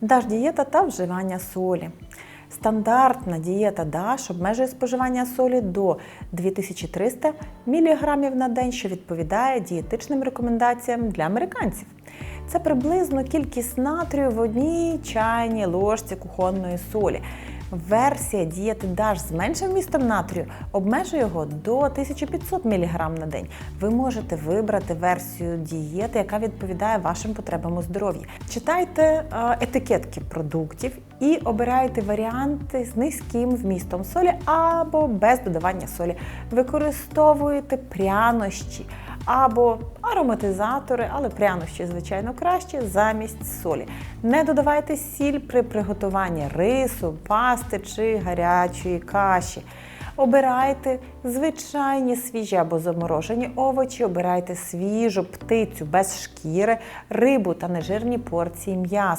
Даш дієта та вживання солі. Стандартна дієта ДАШ обмежує споживання солі до 2300 мг на день, що відповідає дієтичним рекомендаціям для американців. Це приблизно кількість натрію в одній чайній ложці кухонної солі. Версія дієти DASH з меншим вмістом натрію обмежує його до 1500 мг на день. Ви можете вибрати версію дієти, яка відповідає вашим потребам у здоров'ї. Читайте е, етикетки продуктів і обирайте варіанти з низьким вмістом солі або без додавання солі. Використовуйте прянощі або ароматизатори, але прянощі, звичайно, краще замість солі. Не додавайте сіль при приготуванні рису, пасти чи гарячої каші. Обирайте звичайні свіжі або заморожені овочі, обирайте свіжу птицю без шкіри, рибу та нежирні порції м'яса.